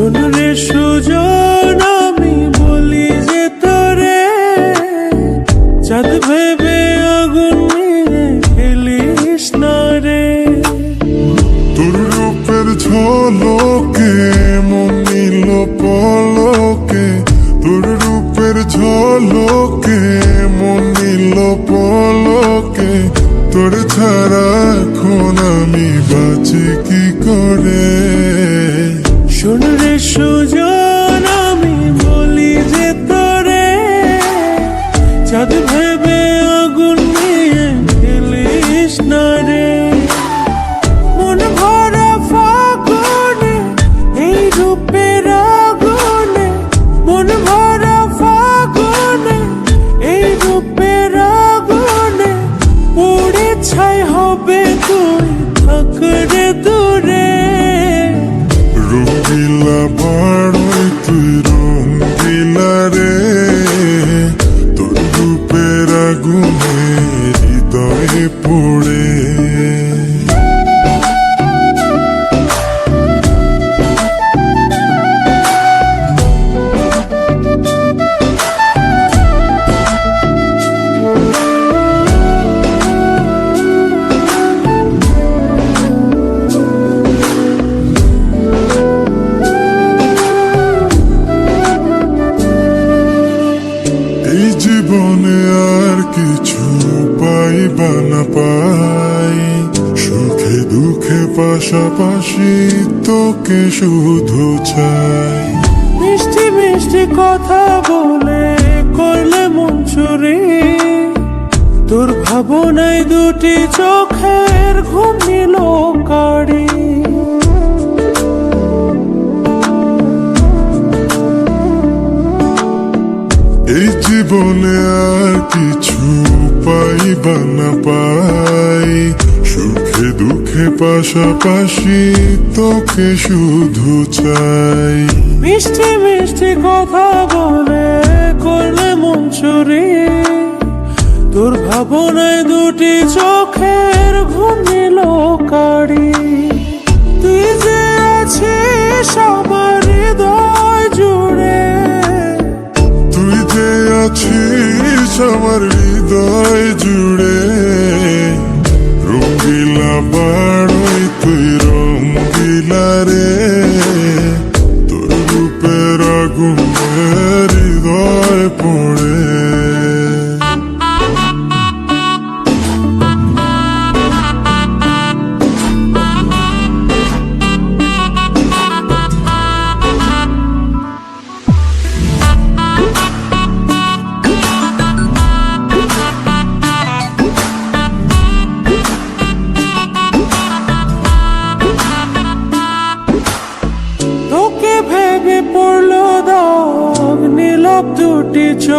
শোন রে সুজন, আমি বলি যে তোরে। চাঁদ ভেবে আগুন নিয়ে খেলিস না রে। তোর রূপের ঝলকে, মন নিল পলকে। তোর রূপের ঝলকে, মন নিল পলকে। তোর ছাড়া এখন আমি বাঁচি কি করে? সুজন আমি বলি যে তোরে। চাঁদ ভেবে আগুন নিয়ে খেলিস না রে। শুধু চাই। মিষ্টি মিষ্টি কথা বলে করলে মন চুরি তোর ভাবনায় দুটি চোখের ঘুম নিল কাড়ি। এই জীবনে আর কিছু পাইবা না পাই। সুখে দুঃখে পাশাপাশি তোকে শুধু চাই। মিষ্টি মিষ্টি কথা বলে করলে মন চুরি তোর ভাবনায় দুটি চোখের ঘুম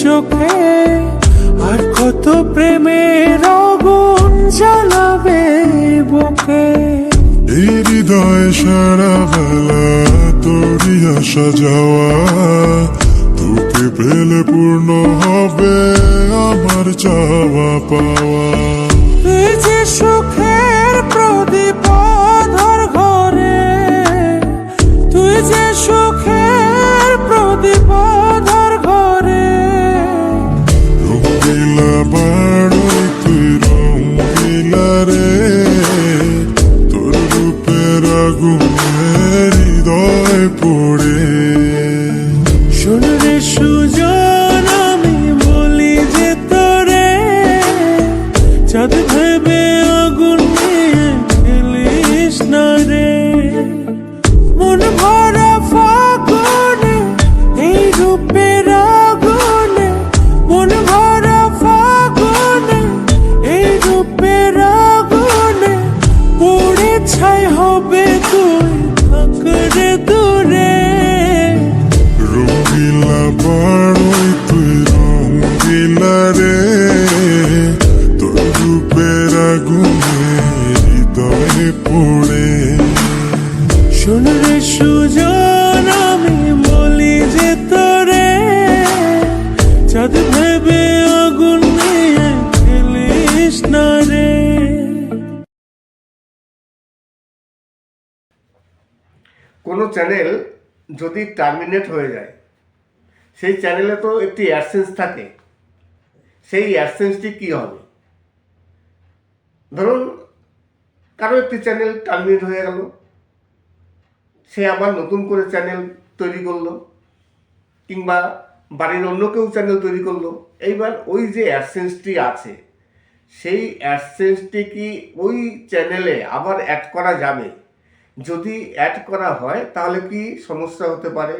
চোখে আর কত প্রেমের আগুন জ্বালাবে বুকে। এই হৃদয় সারা বেলা তোরই আসা যাওয়া তোকে পেলে পূর্ণ হবে আমার চাওয়া পাওয়া। যে সুখের প্রদীপ ধর ঘরে তুই যে সুখের কোনো চ্যানেল যদি টার্মিনেট হয়ে যায়, সেই চ্যানেলে তো একটি অ্যাডসেন্স থাকে। সেই অ্যাডসেন্সটি কী হবে? ধরুন, কারও একটি চ্যানেল টার্মিনেট হয়ে গেল, সে আবার নতুন করে চ্যানেল তৈরি করল, কিংবা বাড়ির অন্য কেউ চ্যানেল তৈরি করল। এইবার ওই যে অ্যাডসেন্সটি আছে, সেই অ্যাডসেন্সটি কি ওই চ্যানেলে আবার অ্যাড করা যাবে? যদি অ্যাড করা হয়, তাহলে কি সমস্যা হতে পারে?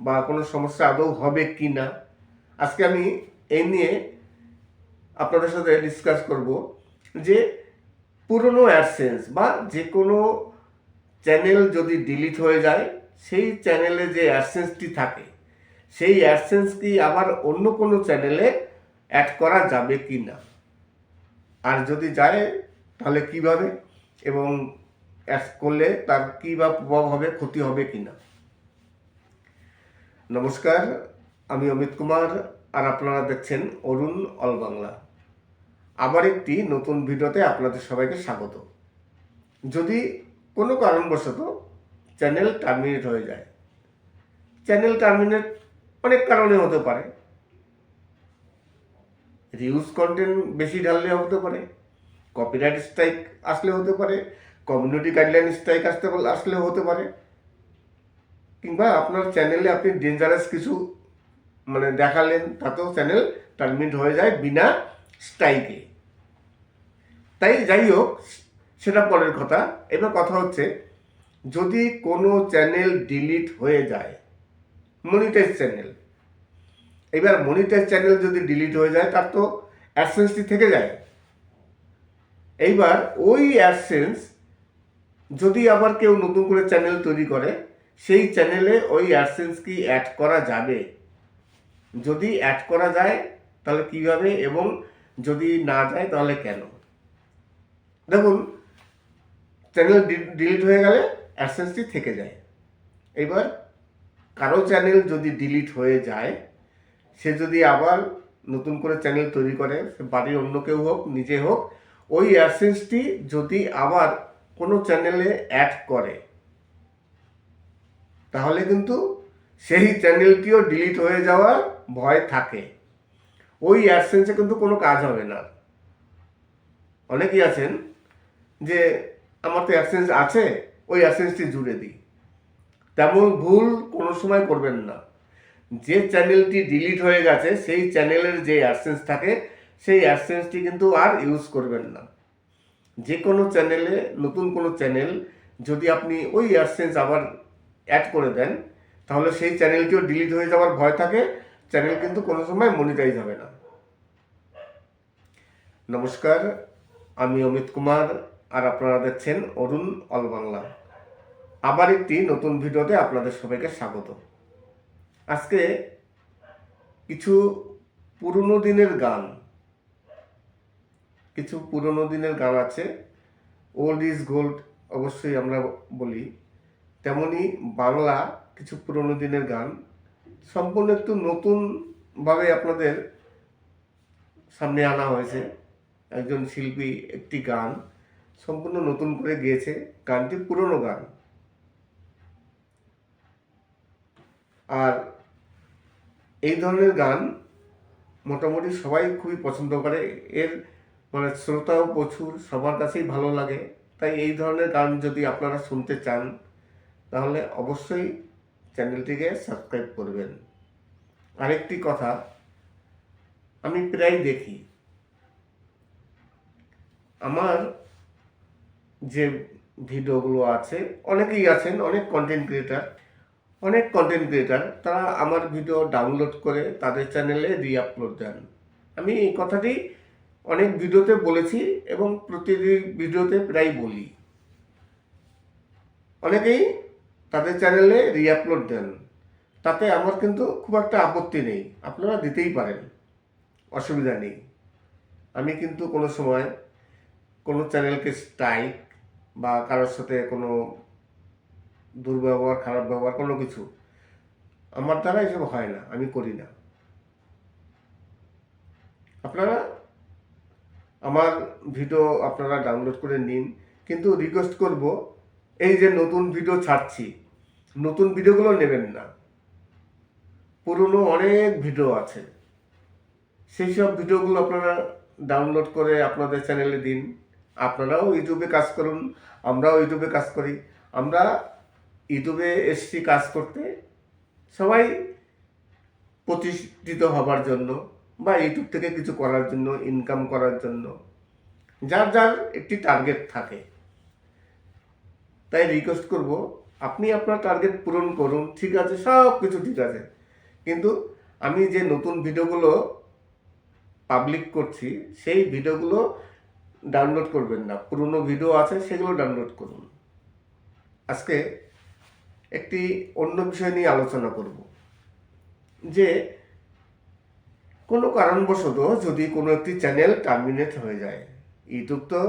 বা কোনো সমস্যা আদৌ হবে কি না? আজকে আমি এই নিয়ে আপনাদের সাথে ডিসকাস করব যে পুরনো অ্যাডসেন্স বা যে কোনো চ্যানেল যদি ডিলিট হয়ে যায়, সেই চ্যানেলে যে অ্যাডসেন্সটি থাকে, সেই অ্যাডসেন্স কি আবার অন্য কোনো চ্যানেলে অ্যাড করা যাবে কি না? আর যদি যায়, তাহলে কীভাবে? এবং অ্যাড করলে তার কী বা প্রভাব হবে, ক্ষতি হবে কি না? নমস্কার, আমি অমিত কুমার আর আপনারা দেখছেন অরুণ অল বাংলা। আবার একটি নতুন ভিডিওতে আপনাদের সবাইকে স্বাগত। যদি কোনো কারণবশত চ্যানেল টার্মিনেট হয়ে যায়, চ্যানেল টার্মিনেট অনেক কারণে হতে পারে। রিউজ কন্টেন্ট বেশি ঢাললে হতে পারে কপিরাইট স্ট্রাইক আসলে হতে পারে কমিউনিটি গাইডলাইন স্ট্রাইক আসতে আসলেও হতে পারে। কিংবা আপনার চ্যানেলে আপনি ডেঞ্জারাস কিছু মানে দেখালেন, তাতেও চ্যানেল টার্মিনেট হয়ে যায় বিনা স্ট্রাইকে তাই যাই হোক, সেটা পরের কথা। এবার কথা হচ্ছে, যদি কোনো চ্যানেল ডিলিট হয়ে যায় মনিটাইজ চ্যানেল এবার মনিটাইজ চ্যানেল যদি ডিলিট হয়ে যায়, তার তো অ্যাডসেন্সটি থেকে যায়। এইবার ওই অ্যাডসেন্স যদি আবার কেউ নতুন করে চ্যানেল তৈরি করে, সেই চ্যানেলে ওই অ্যাডসেন্স কি অ্যাড করা যাবে? যদি অ্যাড করা যায়, তাহলে কীভাবে এবং যদি না যায়, তাহলে কেন? দেখুন চ্যানেল ডিলিট হয়ে গেলে অ্যাডসেন্সটি থেকে যায়। এবার কারও চ্যানেল যদি ডিলিট হয়ে যায়, সে যদি আবার নতুন করে চ্যানেল তৈরি করে, সে বাড়ির অন্য কেউ হোক, নিজে হোক, ওই অ্যাডসেন্সটি যদি আবার কোনো চ্যানেলে অ্যাড করে, তাহলে কিন্তু সেই চ্যানেলটিও ডিলিট হয়ে যাওয়ার ভয় থাকে। ওই অ্যাডসেন্সে কিন্তু কোনো কাজ হবে না। অনেকেই আছেন যে, আমার তো অ্যাডসেন্স আছে, ওই অ্যাডসেন্সটি জুড়ে দিই। তেমন ভুল কোনো সময় করবেন না। যে চ্যানেলটি ডিলিট হয়ে গেছে, সেই চ্যানেলের যে অ্যাডসেন্স থাকে, সেই অ্যাডসেন্সটি কিন্তু আর ইউজ করবেন না। যে কোনো চ্যানেলে নতুন কোনো চ্যানেল যদি আপনি ওই অ্যাডসেন্স আবার অ্যাড করে দেন, তাহলে সেই চ্যানেলটিও ডিলিট হয়ে যাওয়ার ভয় থাকে চ্যানেল কিন্তু কোনো সময় মনিটাইজ হবে না। নমস্কার, আমি অমিত কুমার, আর আপনারা দেখছেন অরুণ অল বাংলা। আবার একটি নতুন ভিডিওতে আপনাদের সবাইকে স্বাগত। আজকে কিছু পুরনো দিনের গান। কিছু পুরনো দিনের গান আছে। ওল্ড ইজ গোল্ড অবশ্যই আমরা বলি। তেমনি বাংলা কিছু পুরনো দিনের গান। সম্পূর্ণ একটু নতুনভাবে আপনাদের সামনে আনা হয়েছে। একজন শিল্পী একটি গান সম্পূর্ণ নতুন করে গিয়েছে। গানটি পুরনো গান। আর এই ধরনের গান মোটামুটি সবাই খুবই পছন্দ করে। এর মানে শ্রোতাও প্রচুর, সবার কাছেই ভালো লাগে। তাই এই ধরনের গান যদি আপনারা শুনতে চান, তাহলে অবশ্যই চ্যানেলটিকে সাবস্ক্রাইব করবেন। আরেকটি কথা, আমি প্রায় দেখি, আমার যে ভিডিওগুলো আছে, অনেকেই আছেন, অনেক কন্টেন্ট ক্রিয়েটার অনেক কন্টেন্ট ক্রিয়েটার তারা আমার ভিডিও ডাউনলোড করে তাদের চ্যানেলে রি আপলোড দেন। আমি এই কথাটি অনেক ভিডিওতে বলেছি এবং প্রতিটি ভিডিওতে প্রায় বলি। অনেকেই তাদের চ্যানেলে রিআপলোড দেন। তাতে আমার কিন্তু খুব একটা আপত্তি নেই। আপনারা দিতেই পারেন। অসুবিধা নেই। আমি কিন্তু কোনো সময় কোনো চ্যানেলকে স্ট্রাইক বা কারোর সাথে কোনো দুর্ব্যবহার, খারাপ ব্যবহার, কোনো কিছু, আমার দ্বারা এসব হয় না। আমি করি না। আপনারা আমার ভিডিও আপনারা ডাউনলোড করে নিন। কিন্তু রিকোয়েস্ট করব, এই যে নতুন ভিডিও ছাড়ছি, নতুন ভিডিওগুলো নেবেন না। পুরনো অনেক ভিডিও আছে। সেই সব ভিডিওগুলো আপনারা ডাউনলোড করে আপনাদের চ্যানেলে দিন। আপনারাও ইউটিউবে কাজ করুন, আমরাও ইউটিউবে কাজ করি। আমরা ইউটিউবে এসছি কাজ করতে, সবাই প্রতিষ্ঠিত হবার জন্য। বা ইউটিউব থেকে কিছু করার জন্য ইনকাম করার জন্য, যার যার একটি টার্গেট থাকে। তাই রিকোয়েস্ট করব, আপনি আপনার টার্গেট পূরণ করুন, ঠিক আছে সব কিছু ঠিক আছে। কিন্তু আমি যে নতুন ভিডিওগুলো পাবলিক করছি, সেই ভিডিওগুলো ডাউনলোড করবেন না। পুরনো ভিডিও আছে, সেগুলো ডাউনলোড করুন। আজকে একটি অন্য বিষয় নিয়ে আলোচনা করব, যে কোনো কারণবশত যদি কোনো একটি চ্যানেল টার্মিনেট হয়ে যায়, ইউটিউব তো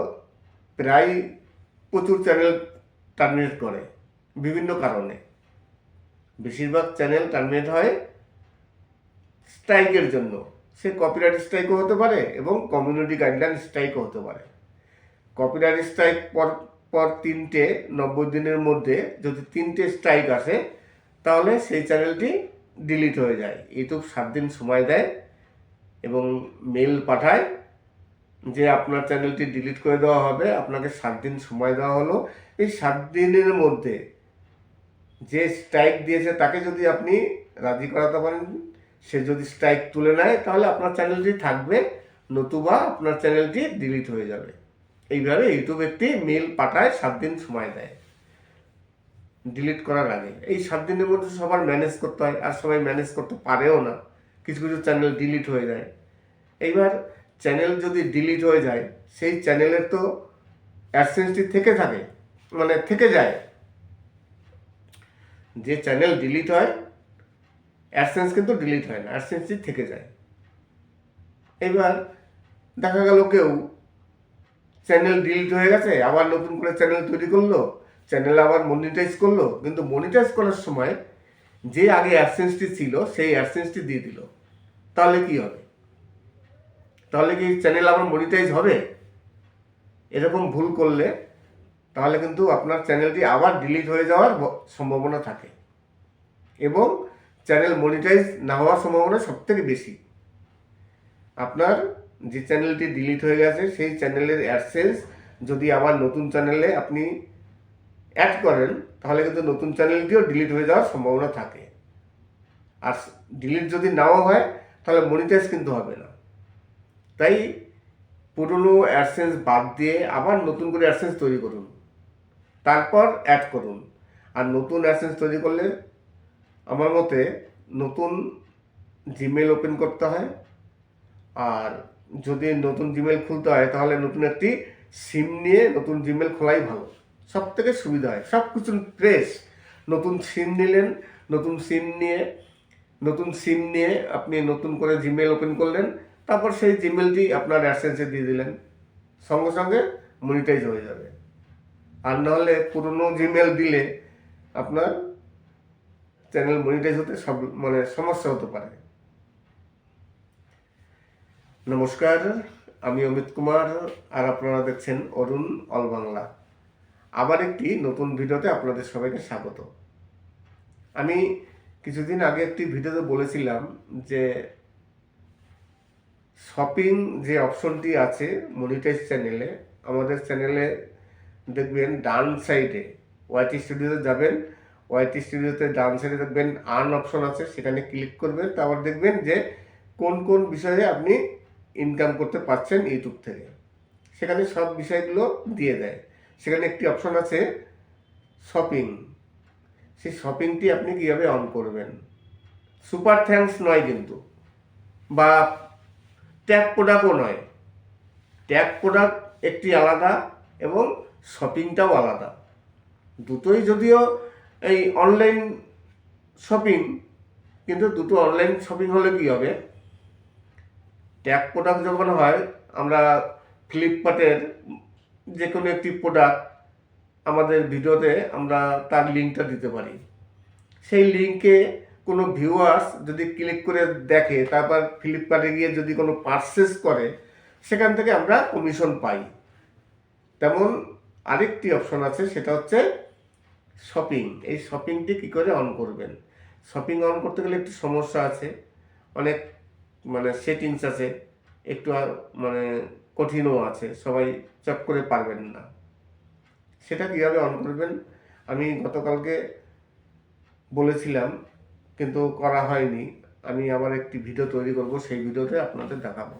প্রায় প্রচুর চ্যানেল টার্মিনেট করে, বিভিন্ন কারণে। বেশিরভাগ চ্যানেল টার্মিনেট হয় স্ট্রাইকের জন্য। সে কপিরাইট স্ট্রাইকও হতে পারে এবং কমিউনিটি গাইডলাইন স্ট্রাইকও হতে পারে। কপিরাইট স্ট্রাইক পর পর তিনটে, নব্বই দিনের মধ্যে যদি তিনটে স্ট্রাইক আসে, তাহলে সেই চ্যানেলটি ডিলিট হয়ে যায়। ইউটিউব সাত দিন সময় দেয়। এবং মেল পাঠায় যে আপনার চ্যানেলটি ডিলিট করে দেওয়া হবে, আপনাকে সাত দিন সময় দেওয়া হলো। এই সাত দিনের মধ্যে যে স্ট্রাইক দিয়েছে, তাকে যদি আপনি রাজি করাতে পারেন, সে যদি স্ট্রাইক তুলে নেয়, তাহলে আপনার চ্যানেলটি থাকবে, নতুবা আপনার চ্যানেলটি ডিলিট হয়ে যাবে। এইভাবে ইউটিউব একটি মেল পাঠায়, সাত দিন সময় দেয়। ডিলিট করার আগে। এই সাত দিনের মধ্যে সবার ম্যানেজ করতে হয়, আর সবাই ম্যানেজ করতে পারেও না। কিছু কিছু চ্যানেল ডিলিট হয়ে যায়। এইবার চ্যানেল যদি ডিলিট হয়ে যায়, সেই চ্যানেলের তো অ্যাডসেন্সটি থেকে থাকে মানে থেকে যায়। যে চ্যানেল ডিলিট হয় অ্যাডসেন্স কিন্তু ডিলিট হয় না অ্যাডসেন্সটি থেকে যায়। এবার দেখা গেল কেউ চ্যানেল ডিলিট হয়ে গেছে, আবার নতুন করে চ্যানেল তৈরি করল চ্যানেল আবার মনিটাইজ করল, কিন্তু মনিটাইজ করার সময় যে আগে অ্যাডসেন্সটি ছিল, সেই অ্যাডসেন্সটি দিয়ে দিল। তাহলে কি হবে? তাহলে কি চ্যানেল আবার মনিটাইজ হবে? এরকম ভুল করলে, তাহলে কিন্তু আপনার চ্যানেলটি আবার ডিলিট হয়ে যাওয়ার সম্ভাবনা থাকে। এবং চ্যানেল মনিটাইজ না হওয়ার সম্ভাবনা সবথেকে বেশি। আপনার যে চ্যানেলটি ডিলিট হয়ে গেছে, সেই চ্যানেলের অ্যাডসেন্স যদি আবার নতুন চ্যানেলে আপনি অ্যাড করেন তাহলে কিন্তু নতুন চ্যানেলটিও ডিলিট হয়ে যাওয়ার সম্ভাবনা থাকে। আর ডিলিট যদি নাও হয়, তাহলে মনিটাইজ কিন্তু হবে না। তাই পুরনো অ্যাডসেন্স বাদ দিয়ে আবার নতুন করে অ্যাডসেন্স তৈরি করুন। তারপর অ্যাড করুন। আর নতুন অ্যাডসেন্স তৈরি করলে আমার মতে নতুন জিমেল ওপেন করতে হয়। আর যদি নতুন জিমেল খুলতে হয়, তাহলে নতুন একটি সিম নিয়ে নতুন জিমেল খোলাই ভালো। সব থেকে সুবিধা হয়। সব কিছু ফ্রেশ নতুন সিম নিলেন, নতুন সিম নিয়ে, নতুন সিম নিয়ে আপনি নতুন করে জিমেল ওপেন করলেন, তারপর সেই জিমেলটি আপনার অ্যাডসেন্সে দিয়ে দিলেন। সঙ্গে সঙ্গে মনিটাইজ হয়ে যাবে। আর নাহলে পুরনো জিমেল দিলে আপনার চ্যানেল মনিটাইজ হতে সব মানে সমস্যা হতে পারে। নমস্কার, আমি অমিত কুমার, আর আপনারা দেখছেন অরুণ অল বাংলা। আবার একটি নতুন ভিডিওতে আপনাদের সবাইকে স্বাগত। আমি কিছুদিন আগে একটি ভিডিওতে বলেছিলাম যে শপিং যে অপশনটি আছে মনিটাইজ চ্যানেলে, আমাদের চ্যানেলে দেখবেন ডান সাইডে ওয়াইটি স্টুডিওতে যাবেন ওয়াইটি স্টুডিওতে ডান সাইডে দেখবেন আর্ন অপশন আছে, সেখানে ক্লিক করবেন, তারপর দেখবেন যে কোন কোন বিষয়ে আপনি ইনকাম করতে পারছেন ইউটিউব থেকে। সেখানে সব বিষয়গুলো দিয়ে দেয়। সেখানে একটি অপশন আছে শপিং। সেই শপিংটি আপনি কীভাবে অন করবেন? সুপার থ্যাঙ্কস নয় কিন্তু। বা ট্যাগ প্রোডাক্টও নয়। ট্যাগ প্রোডাক্ট একটি আলাদা এবং শপিংটাও আলাদা। দুটোই যদিও এই অনলাইন শপিং, কিন্তু দুটো অনলাইন শপিং হলে কি হবে? ট্যাগ প্রোডাক্ট যখন হয়, আমরা ফ্লিপকার্টের যে কোনো একটি প্রোডাক্ট আমাদের ভিডিওতে আমরা তার লিঙ্কটা দিতে পারি। সেই লিঙ্কে কোনো ভিউয়ার্স যদি ক্লিক করে দেখে, তারপর ফ্লিপকার্টে গিয়ে যদি কোনো পারচেস করে, সেখান থেকে আমরা কমিশন পাই। তেমন আরেকটি অপশন আছে, সেটা হচ্ছে শপিং এই শপিংটি কী করে অন করবেন? শপিং অন করতে গেলে একটু সমস্যা আছে। অনেক মানে সেটিংস আছে। একটু আর মানে কঠিনও আছে, সবাই চট করে পারবেন না। সেটা কীভাবে অন করবেন, আমি গতকালকে বলেছিলাম, কিন্তু করা হয়নি। আমি আবার একটি ভিডিও তৈরি করব, সেই ভিডিওতে আপনাদের দেখাবো।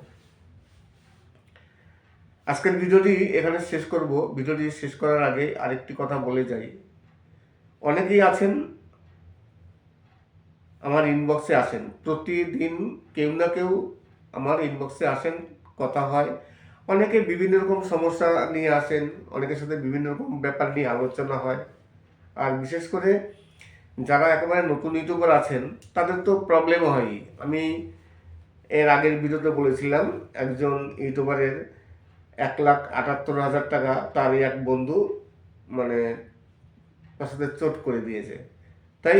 আজকের ভিডিওটি এখানে শেষ করব। ভিডিওটি শেষ করার আগে আরেকটি কথা বলে যাই। অনেকেই আছেন, আমার ইনবক্সে আসেন। প্রতিদিন কেউ না কেউ আমার ইনবক্সে আসেন, কথা হয়। অনেকে বিভিন্ন রকম সমস্যা নিয়ে আসেন, অনেকের সাথে বিভিন্ন রকম ব্যাপার নিয়ে আলোচনা হয়। আর বিশেষ করে যারা একেবারে নতুন ইউটিউবার আছেন, তাদের তো প্রবলেম হয়ই। আমি এর আগের ভিডিওতে বলেছিলাম, একজন ইউটিউবারের এক লাখ আটাত্তর হাজার টাকা তার এক বন্ধু মানে তার সাথে চোট করে দিয়েছে। তাই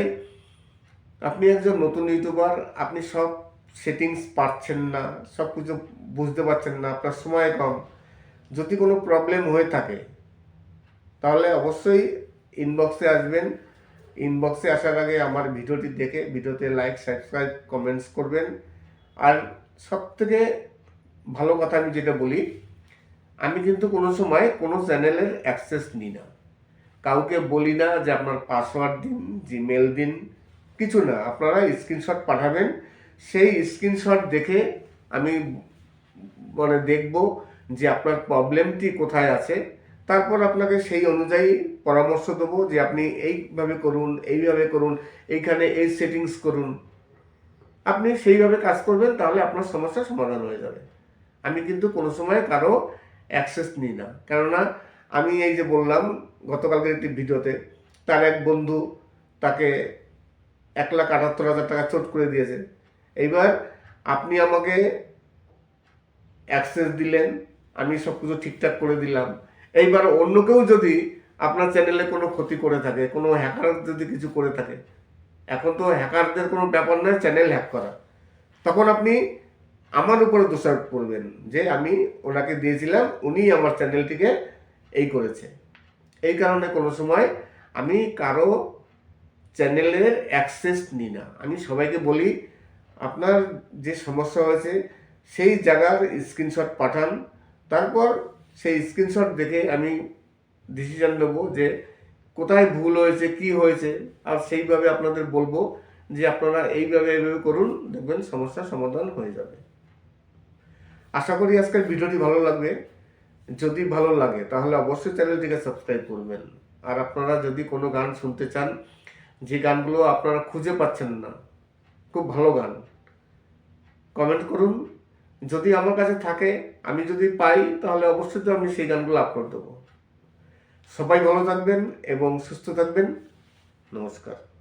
আপনি একজন নতুন ইউটিউবার, আপনি সব সেটিংস পাচ্ছেন না সব কিছু বুঝতে পারছেন না, আপনার সময় কম। যদি কোনো প্রবলেম হয়ে থাকে, তাহলে অবশ্যই ইনবক্সে আসবেন। ইনবক্সে আসার আগে আমার ভিডিওটি দেখে, ভিডিওতে লাইক সাবস্ক্রাইব কমেন্টস করবেন। আর সব থেকে ভালো কথা আমি যেটা বলি, আমি কিন্তু কোনো সময় কোনো চ্যানেলের অ্যাক্সেস নিই না। কাউকে বলি না যে আপনার পাসওয়ার্ড দিন জিমেল দিন, কিছু না। আপনারা স্ক্রিনশট পাঠাবেন সেই স্ক্রিনশট দেখে আমি মানে দেখব যে আপনার প্রবলেমটি কোথায় আছে। তারপর আপনাকে সেই অনুযায়ী পরামর্শ দেবো যে আপনি এইভাবে করুন এইভাবে করুন, এইখানে এই সেটিংস করুন। আপনি সেইভাবে কাজ করবেন, তাহলে আপনার সমস্যার সমাধান হয়ে যাবে। আমি কিন্তু কোনো সময় কারও অ্যাক্সেস নিই না। কেননা আমি এই যে বললাম গতকালকের একটি ভিডিওতে, তার এক বন্ধু তাকে এক লাখ আটাত্তর হাজার টাকা চোট করে দিয়েছে। এইবার আপনি আমাকে অ্যাক্সেস দিলেন, আমি সব কিছু ঠিকঠাক করে দিলাম। এইবার অন্য কেউ যদি আপনার চ্যানেলে কোনো ক্ষতি করে থাকে, কোনো হ্যাকার যদি কিছু করে থাকে, এখন তো হ্যাকারদের কোনো ব্যাপার নয় চ্যানেল হ্যাক করা। তখন আপনি আমার উপরে দোষারোপ করবেন যে আমি ওনাকে দিয়েছিলাম, উনি আমার চ্যানেলটিকে এই করেছে। এই কারণে কোনো সময় আমি কারও চ্যানেলের অ্যাক্সেস নিই না। আমি সবাইকে বলি আপনার যে সমস্যা হয়েছে, সেই জায়গার স্ক্রিনশট পাঠান। তারপর সেই স্ক্রিনশট দেখে আমি ডিসিশন নেব যে কোথায় ভুল হয়েছে, কি হয়েছে, আর সেইভাবে আপনাদের বলব যে আপনারা এইভাবে এইভাবে করুন, দেখবেন সমস্যার সমাধান হয়ে যাবে। আশা করি আজকের ভিডিওটি ভালো লাগবে। যদি ভালো লাগে, তাহলে অবশ্যই চ্যানেলটিকে সাবস্ক্রাইব করবেন। আর আপনারা যদি কোনো গান শুনতে চান, যে গানগুলো আপনারা খুঁজে পাচ্ছেন না, খুব ভালো গান। কমেন্ট করুন। যদি আমার কাছে থাকে, আমি যদি পাই, তাহলে অবশ্যই তো আমি সেই গানগুলো আপলোড দেবো। সবাই ভালো থাকবেন এবং সুস্থ থাকবেন। নমস্কার।